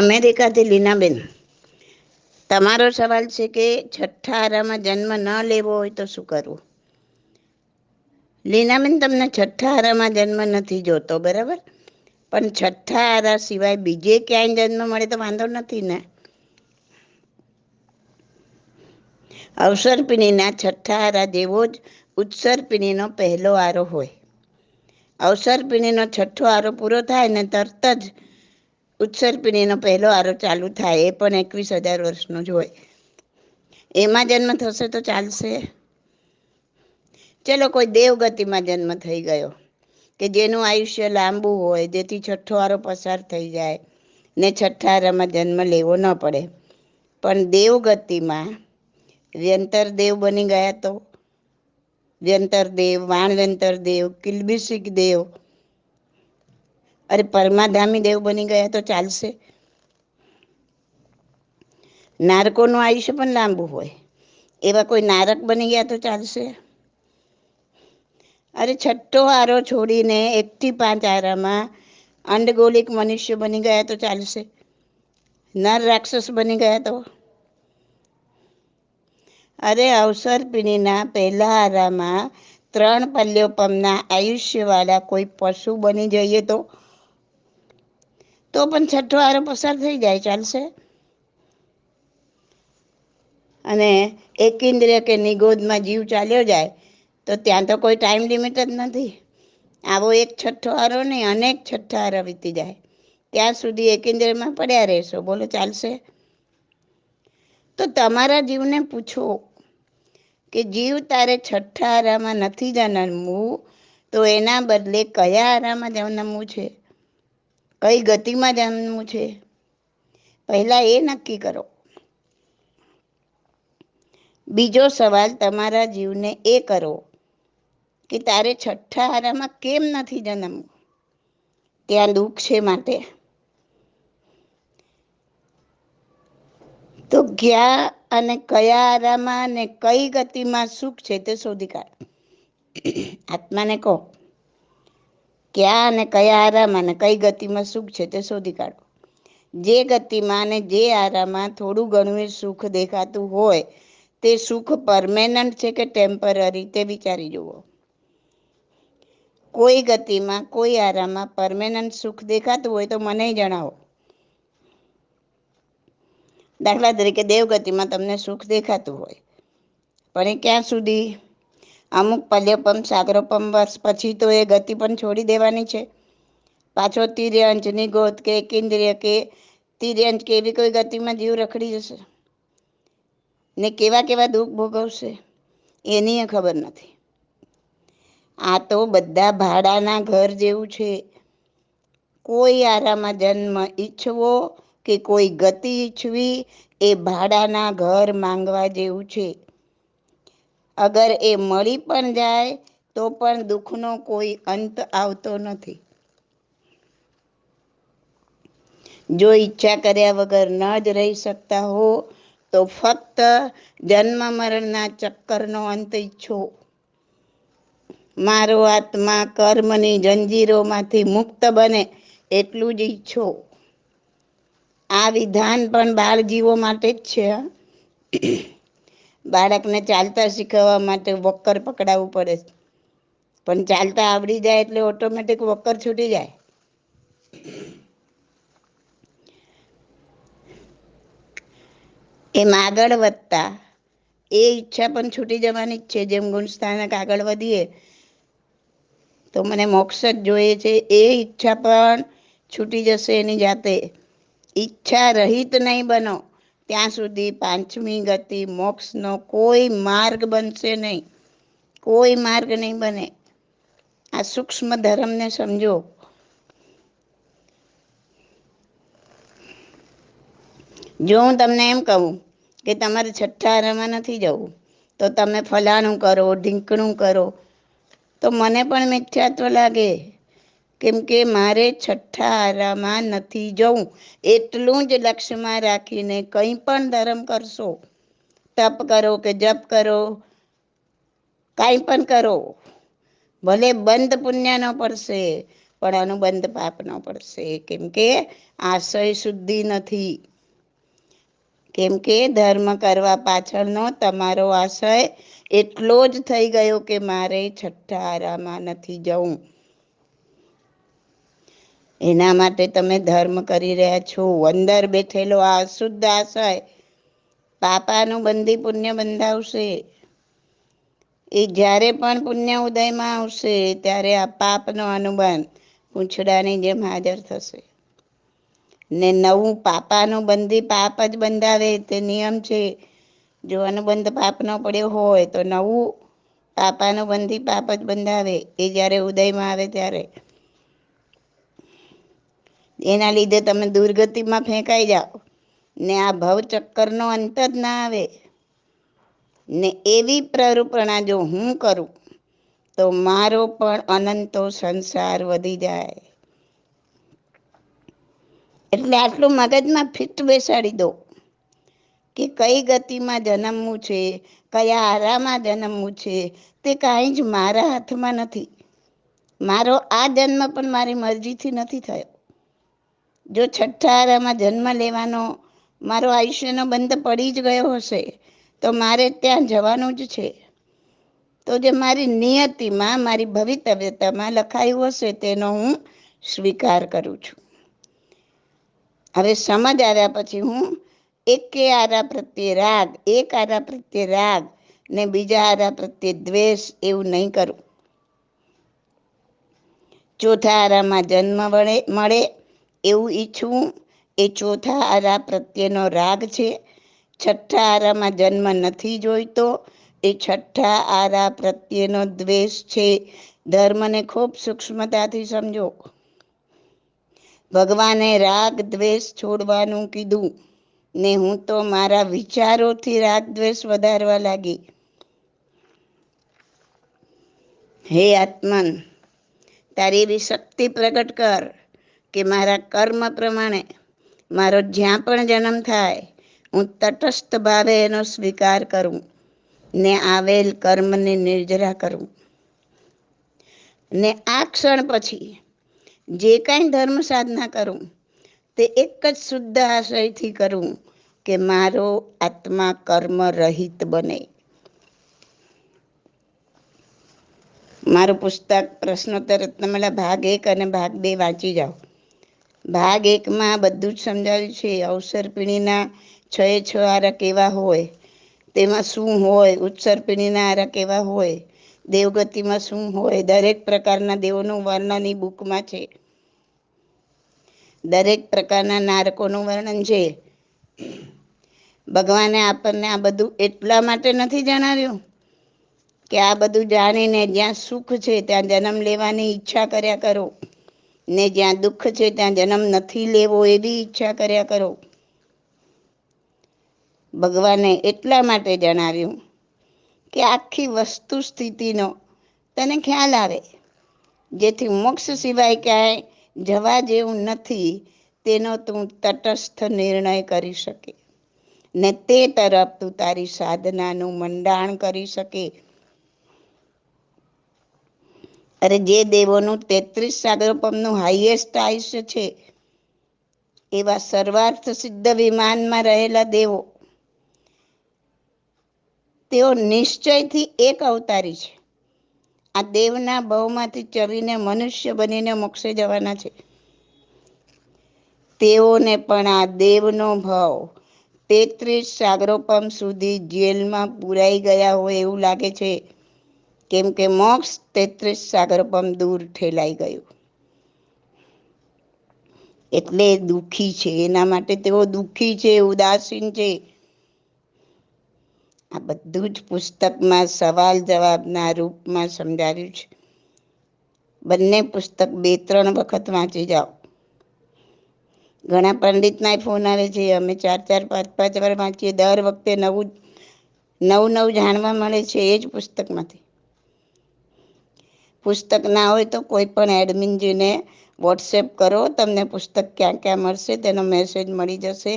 અમેરિકાથી લીનાબેન, તમારો સવાલ છે કે છઠ્ઠા હારામાં જન્મ ન લેવો હોય તો શું કરવું? લીનાબેન, તમને છઠ્ઠા હારામાં જન્મ નથી જોતો, બરાબર? પણ છઠ્ઠા હારા સિવાય બીજે ક્યાંય જન્મ મળે તો વાંધો નથી ને? અવસરપિણીના છઠ્ઠા હારા જેવો જ ઉત્સરપિણીનો પહેલો આરો હોય. અવસરપિણીનો છઠ્ઠો આરો પૂરો થાય ને તરત જ ઉત્સર્પિણીનો પહેલો આરો ચાલુ થાય, એ પણ એકવીસ હજાર વર્ષનો જ હોય. એમાં જન્મ થશે તો ચાલશે. ચલો, કોઈ દેવગતિમાં જન્મ થઈ ગયો, કે જેનું આયુષ્ય લાંબુ હોય, જેથી છઠ્ઠો આરો પસાર થઈ જાય, ને છઠ્ઠા આરામાં જન્મ લેવો ન પડે. પણ દેવગતિમાં વ્યંતર દેવ બની ગયા તો, વ્યંતર દેવ વાણવ્યંતર દેવ કિલ્બિસિક દેવ અરે પરમાધામી દેવ બની ગયા તો ચાલશે. નારકોનું આયુષ્ય પણ લાંબુ હોય. એવા કોઈ નારક બની ગયા તો ચાલશે. અરે છઠ્ઠો આરો છોડીને એકથી પાંચ આરામાં અંડગોલિક મનુષ્ય બની ગયા તો ચાલશે. નર રાક્ષસ બની ગયા તો. અરે અવસર પીણીના પહેલા આરામાં ત્રણ પલ્યોપમના આયુષ્યવાળા કોઈ પશુ બની જઈએ તો તો પણ છઠ્ઠો આરો પસાર થઈ જાય, ચાલશે? અને એક ઇન્દ્રિય કે નિગોદમાં જીવ ચાલ્યો જાય, તો ત્યાં તો કોઈ ટાઈમ લિમિટ જ નથી. આવો એક છઠ્ઠો આરો નહીં અનેક છઠ્ઠા આરો વીતી જાય. ત્યાં સુધી એક ઇન્દ્રિયમાં પડ્યા રહેશો. બોલો, ચાલશે? તો તમારા જીવને પૂછો કે જીવ તારે છઠ્ઠા આરામાં નથી જન્મવું તો એના બદલે કયા આરામાં જન્મવું છે? કઈ ગતિમાં જન્મવું છે? પહેલાં એ નક્કી કરો. બીજો સવાલ તમારા જીવને એ કરો કે તારે છઠ્ઠા હારામાં કેમ નથી જન્મવું? ત્યાં દુઃખ છે માટે. તો ક્યાં અને કયા આરામાં અને કઈ ગતિમાં સુખ છે તે શોધી કાઢ. આત્માને કહો. ક્યાં અને કયા આરામાં અને કઈ ગતિમાં સુખ છે તે શોધી કાઢો. જે ગતિમાં અને જે આરામાં થોડું ઘણું સુખ દેખાતું હોય, તે સુખ પરમેનન્ટ છે કે ટેમ્પરરી તે વિચારી જુઓ. કોઈ ગતિમાં, કોઈ આરામાં પરમેનન્ટ સુખ દેખાતું હોય તો મને જણાવો. દાખલા તરીકે દેવગતિમાં તમને સુખ દેખાતું હોય. પણ એ ક્યાં સુધી? અમુક પલ્યપમ સાગરોપમ વર્ષ પછી તો એ ગતિ પણ છોડી દેવાની છે. પાછો તિર્યંચ નિગોત કે કેન્દ્રીય કે તિર્યંચ કે એવી કોઈ ગતિમાં જીવ રખડી જશે? ને કેવા કેવા દુઃખ ભોગવશે? એની ખબર નથી. આ તો બધા ભાડાના ઘર જેવું છે. કોઈ આરામાં જન્મ ઈચ્છવો કે કોઈ ગતિ ઈચ્છવી એ ભાડાના ઘર માંગવા જેવું છે. અગર એ મળી પણ જાય, તો પણ દુઃખનો કોઈ અંત આવતો નથી. જો ઈચ્છા કર્યા વગર ન જ રહી શકતા હો, તો ફક્ત જન્મ મરણના ચક્કરનો અંત ઈચ્છો. મારો આત્મા કર્મની જંજીરોમાંથી મુક્ત બને એટલું જ ઈચ્છો. આ વિધાન પણ બાળજીવો માટે જ છે. બાળકને ચાલતા શીખવવા માટે વક્કર પકડાવવું પડે પણ ચાલતા આવડી જાય એટલે ઓટોમેટિક વક્કર છૂટી જાય. એમ આગળ વધતા એ ઈચ્છા પણ છૂટી જવાની જ છે. જેમ ગુણસ્થાનક આગળ વધીએ, તો મને મોક્ષ જ જોઈએ છે. એ ઈચ્છા પણ છૂટી જશે એની જાતે. ઈચ્છા રહિત નહીં બનો. ત્યાં સુધી પાંચમી ગતિ મોક્ષનો કોઈ માર્ગ બનશે નહીં. કોઈ માર્ગ નહીં બને. આ સૂક્ષ્મ ધર્મને સમજો. જો હું તમને એમ કહું કે તમારે છઠ્ઠા આરામાં નથી જવું, તો તમે ફલાણું કરો, ઢીંકણું કરો, તો મને પણ મિથ્યાત્વ લાગે. કેમ કે મારે છઠ્ઠા આરામાં નથી જવું. એટલું જ લક્ષ્યમાં રાખીને કંઈ પણ ધર્મ કરશો, તપ કરો કે જપ કરો, કાંઈ પણ કરો, ભલે બંધ પુણ્ય ન પડશે, પણ અનુબંધ પાપ ન પડશે. કેમ કે આશય શુદ્ધિ નથી. કેમ કે ધર્મ કરવા પાછળનો તમારો આશય એટલો જ થઈ ગયો કે મારે છઠ્ઠા આરામાં નથી જવું. એના માટે તમે ધર્મ કરી રહ્યા છો. અંદર બેઠેલો આ અશુદ્ધ આશય પાપાનું બંધી પુણ્ય બંધાવશે. એ જ્યારે પણ પુણ્ય ઉદયમાં આવશે, ત્યારે આ પાપનો અનુબંધ પૂંછડાની જેમ હાજર થશે. ને નવું પાપાનું બંધી પાપ જ બંધાવે તે નિયમ છે. જો અનુબંધ પાપ ન પડ્યો હોય, તો નવું પાપાનું બંધી પાપ જ બંધાવે. એ જ્યારે ઉદયમાં આવે ત્યારે. એના લીધે તમે દુર્ગતિમાં ફેંકાઈ જાઓ. ને આ ભવ ચક્કરનો અંત જ ના આવે. ને એવી પ્રરૂપણા જો હું કરું, તો મારો પણ અનંતો સંસાર વધી જાય. એટલે આટલું મગજમાં ફિટ બેસાડી દો, કે કઈ ગતિમાં જન્મવું છે, કયા આરામાં જન્મવું છે, તે કાંઈ જ મારા હાથમાં નથી. મારો આ જન્મ પણ મારી મરજીથી નથી થયો. જો છઠ્ઠા આરામાં જન્મ લેવાનો, મારો આયુષ્યનો બંધ પડી જ ગયો હશે, તો મારે ત્યાં જવાનું જ છે. તો જે મારી નિયતિમાં, મારી ભવિતવ્યતામાં લખાયું હશે, તેનો હું સ્વીકાર કરું છું. હવે સમજ આવ્યા પછી હું એકે આરા પ્રત્યે રાગ, એક આરા પ્રત્યે રાગ ને બીજા આરા પ્રત્યે દ્વેષ એવું નહીં કરું. ચોથા આરામાં જન્મ મળે મળે એવું ઈચ્છવું એ ચોથા આરા પ્રત્યેનો રાગ છે. છઠ્ઠા આરામાં જન્મ નથી જોઈતો, એ છઠ્ઠા આરા પ્રત્યેનો દ્વેષ છે. ધર્મને ખૂબ સૂક્ષ્મતાથી સમજો. ભગવાને રાગ દ્વેષ છોડવાનું કીધું, ને હું તો મારા વિચારોથી રાગ દ્વેષ વધારવા લાગી. હે આત્મન, તારી એવી શક્તિ પ્રગટ કર. કે મારા કર્મ પ્રમાણે મારો જ્યાં પણ જન્મ થાય, હું તટસ્થ ભાવે એનો સ્વીકાર કરું ને આવેલ કર્મને નિર્જરા કરું. ને આ ક્ષણ પછી જે કાંઈ ધર્મ સાધના કરું, તે એક જ શુદ્ધ આશયથી કરું કે મારો આત્મા કર્મ રહિત બને. મારું પુસ્તક પ્રશ્નોત્તર રત્નમાલા ભાગ એક અને ભાગ બે વાંચી જાઓ. ભાગ એકમાં બધું જ સમજાવ્યું છે. અવસર પીણીના છ એ છ આરા કેવા હોય? તેમાં શું હોય? ઉત્સર પીણીના આરા કેવા હોય? દેવગતિમાં શું હોય? દરેક પ્રકારના દેવોનું વર્ણન બુકમાં છે. દરેક પ્રકારના નારકોનું વર્ણન છે. ભગવાને આપણને આ બધું એટલા માટે નથી જણાવ્યું? કે આ બધું જાણીને જ્યાં સુખ છે, ત્યાં જન્મ લેવાની ઈચ્છા કર્યા કરો. ને જ્યાં દુઃખ છે ત્યાં જન્મ નથી લેવો એવી ઈચ્છા કર્યા કરો. ભગવાને એટલા માટે જણાવ્યું કે આખી વસ્તુ સ્થિતિનો તને ખ્યાલ આવે. જેથી મોક્ષ સિવાય ક્યાંય જવા જેવું નથી તેનો તું તટસ્થ નિર્ણય કરી શકે. ને તે તરફ તું તારી સાધનાનું મંડાણ કરી શકે. અરે જે દેવોનું તેત્રીસ સાગરોપમનું હાઈએસ્ટ આયુષ્ય છે, એવા સર્વાર્થ સિદ્ધ વિમાનમાં રહેલા દેવો, તેઓ નિશ્ચયથી એક અવતારી છે. આ દેવના ભવમાંથી ચડીને મનુષ્ય બનીને મોક્ષે જવાના છે. તેઓને પણ આ દેવનો ભાવ તેત્રીસ સાગરોપમ સુધી જેલમાં પુરાઈ ગયા હોય એવું લાગે છે. કેમ કે મોક્ષ તેત્રીસ સાગરોપમ દૂર ઠેલાઈ ગયું. એટલે દુઃખી છે. એના માટે તેઓ દુઃખી છે, ઉદાસીન છે. આ બધું જ પુસ્તકમાં સવાલ જવાબના રૂપમાં સમજાવ્યું છે. બંને પુસ્તક બે ત્રણ વખત વાંચી જાઓ. ઘણા પંડિતના ફોન આવે છે. અમે ચાર ચાર, પાંચ પાંચ વાર વાંચીએ. દર વખતે નવું નવું નવું જાણવા મળે છે એ જ પુસ્તકમાંથી. પુસ્તક ના હોય તો કોઈ પણ એડમિનજીને વોટ્સએપ કરો, તમને પુસ્તક ક્યાં ક્યાં મળશે તેનો મેસેજ મળી જશે.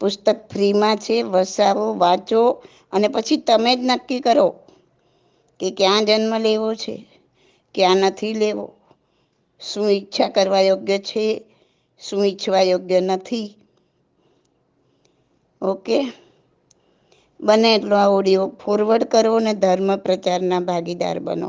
પુસ્તક ફ્રીમાં છે, વસાવો, વાંચો અને પછી તમે જ નક્કી કરો કે ક્યાં જન્મ લેવો છે, ક્યાં નથી લેવો, શું ઈચ્છા કરવા યોગ્ય છે, શું ઈચ્છવા યોગ્ય નથી. ઓકે? બને એટલો આ ઓડિયો ફોરવર્ડ કરો અને ધર્મ પ્રચારના ભાગીદાર બનો.